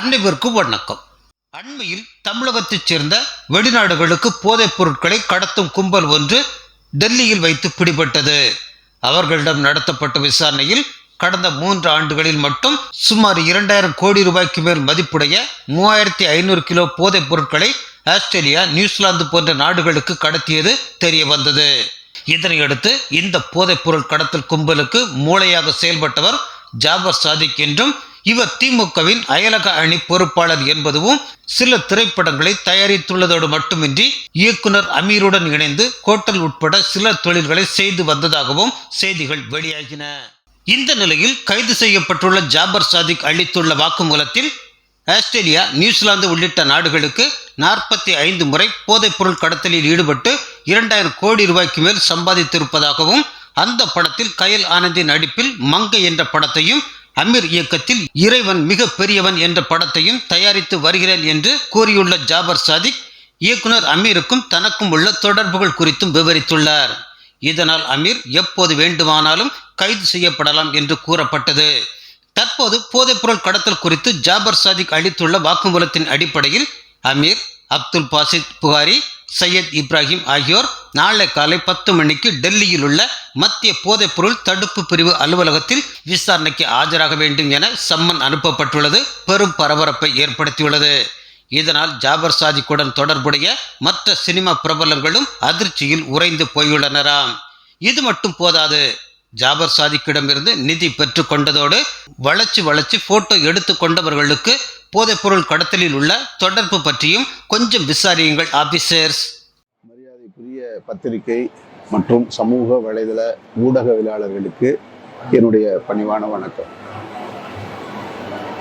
அன்னைவருக்கும் வணக்கம். அண்மையில் தமிழகத்தைச் சேர்ந்த வெளிநாடுகளுக்கு போதைப் பொருட்களை கடத்தும் கும்பல் ஒன்று டெல்லியில் வைத்து பிடிபட்டது. அவர்களிடம் நடத்தப்பட்ட விசாரணையில் கடந்த மூன்று ஆண்டுகளில் மட்டும் சுமார் இரண்டாயிரம் கோடி ரூபாய்க்கு மேல் மதிப்புடைய மூவாயிரத்தி ஐநூறு கிலோ போதைப் பொருட்களை ஆஸ்திரேலியா நியூசிலாந்து போன்ற நாடுகளுக்கு கடத்தியது தெரிய வந்தது இதனையடுத்து இந்த போதைப் பொருள் கடத்தல் கும்பலுக்கு மூளையாக செயல்பட்டவர் ஜாபர் சாதிக் என்றும் இவர் திமுகவின் அயலக அணி பொறுப்பாளர் என்பதும் சில திரைப்படங்களை தயாரித்துள்ளதோடு மட்டுமின்றி இயக்குனர் அமீருடன் இணைந்து ஹோட்டல் உட்பட சில தொழில்களை செய்து வந்ததாகவும் செய்திகள் வெளியாகின. இந்த நிலையில் கைது செய்யப்பட்டுள்ள ஜாபர் சாதிக் அளித்துள்ள வாக்குமூலத்தில் ஆஸ்திரேலியா நியூசிலாந்து உள்ளிட்ட நாடுகளுக்கு நாற்பத்தி ஐந்து முறை போதைப்பொருள் கடத்தலில் ஈடுபட்டு இரண்டாயிரம் கோடி ரூபாய்க்கு மேல் சம்பாதித்திருப்பதாகவும் அந்த படத்தில் கயல் ஆனந்தின் நடிப்பில் மங்கை என்ற படத்தையும் அமீர் இயக்கத்தில் இறைவன் மிக பெரியவன் என்ற படத்தையும் தயாரித்து வருகிறேன் என்று கூறியுள்ள ஜாபர் சாதிக் இயக்குனர் அமீருக்கும் தனக்கும் உள்ள தொடர்புகள் குறித்தும் விவரித்துள்ளார். இதனால் அமீர் எப்போது வேண்டுமானாலும் கைது செய்யப்படலாம் என்று கூறப்பட்டது. தற்போது போதைப்பொருள் கடத்தல் குறித்து ஜாபர் சாதிக் அளித்துள்ள வாக்குமூலத்தின் அடிப்படையில் அமீர் அப்துல் பாசித் புகாரி சையத் இப்ராஹிம் ஆகியோர் நாளை காலை பத்து மணிக்கு டெல்லியில் உள்ள மத்திய போதைப்பொருள் தடுப்பு பிரிவு அலுவலகத்தில் விசாரணைக்கு ஆஜராக வேண்டும் என சம்மன் அனுப்பப்பட்டுள்ளது. பெரும் பரபரப்பை ஏற்படுத்தியுள்ளது. இதனால் ஜாபர் சாதிக்குடன் தொடர்புடைய மற்ற சினிமா பிரபலங்களும் அதிர்ச்சியில் உறைந்து போயுள்ளனராம். இது மட்டும் போதாது. ஜாபர் சாதிக்கிடமிருந்து நிதி பெற்று கொண்டதோடு வளைச்சு வளைச்சு போட்டோ எடுத்து கொண்டவர்களுக்கு போதைப்பொருள் கடத்தலில் உள்ள தொடர்பு பற்றியும் கொஞ்சம் விசாரியுங்கள் ஆபீசர்ஸ். பத்திரிகை மற்றும் சமூக வலைதள ஊடகவியலாளர்களுக்கு என்னுடைய பணிவான வணக்கம்.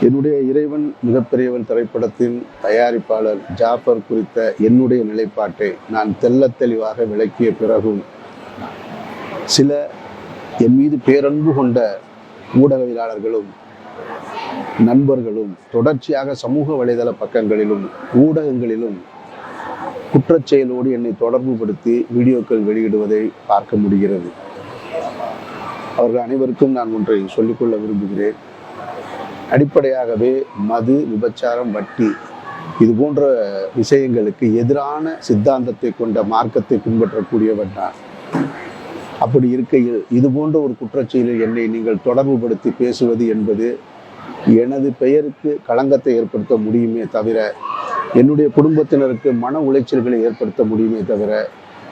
என்னுடைய இறைவன் மிகப்பெரியவன் திரைப்படத்தின் தயாரிப்பாளர் ஜாஃபர் குறித்த என்னுடைய நிலைப்பாட்டை நான் தெல்ல தெளிவாக விளக்கிய பிறகும் சில என் மீது பேரன்பு கொண்ட ஊடகவியலாளர்களும் நண்பர்களும் தொடர்ச்சியாக சமூக வலைதள பக்கங்களிலும் ஊடகங்களிலும் குற்றச்செயலோடு என்னை என்னை தொடர்புபடுத்தி வீடியோக்கள் வெளியிடுவதை பார்க்க முடிகிறது. அவர்கள் அனைவருக்கும் நான் ஒன்றை சொல்லிக்கொள்ள விரும்புகிறேன். அடிப்படையாகவே மது விபச்சாரம் வட்டி இது போன்ற விஷயங்களுக்கு எதிரான சித்தாந்தத்தை கொண்ட மார்க்கத்தை பின்பற்றக்கூடியவன் நான். அப்படி இருக்கையில் இது போன்ற ஒரு குற்றச்செயலில் என்னை நீங்கள் தொடர்புபடுத்தி பேசுவது என்பது எனது பெயருக்கு களங்கத்தை ஏற்படுத்த முடியுமே தவிர என்னுடைய குடும்பத்தினருக்கு மன உளைச்சல்களை ஏற்படுத்த முடியுமே தவிர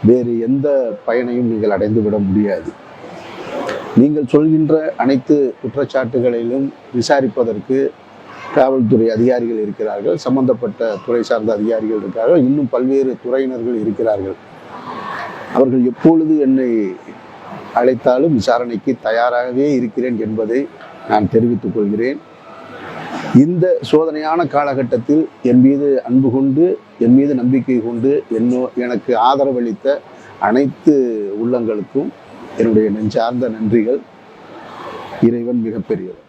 வேறு எந்த பயனையும் நீங்கள் அடைந்துவிட முடியாது. நீங்கள் சொல்கின்ற அனைத்து குற்றச்சாட்டுகளிலும் விசாரிப்பதற்கு காவல்துறை அதிகாரிகள் இருக்கிறார்கள் சம்பந்தப்பட்ட துறை சார்ந்த அதிகாரிகள் இருக்கிறார்கள் இன்னும் பல்வேறு துறையினர்கள் இருக்கிறார்கள். அவர்கள் எப்பொழுது என்னை அழைத்தாலும் விசாரணைக்கு தயாராகவே இருக்கிறேன் என்பதை நான் தெரிவித்துக் கொள்கிறேன். இந்த சோதனையான காலகட்டத்தில் என் மீது அன்பு கொண்டு என் மீது நம்பிக்கை கொண்டு என்னோ எனக்கு ஆதரவளித்த அனைத்து உள்ளங்களுக்கும் என்னுடைய நெஞ்சார்ந்த நன்றிகள். இறைவன் மிகப்பெரியவர்.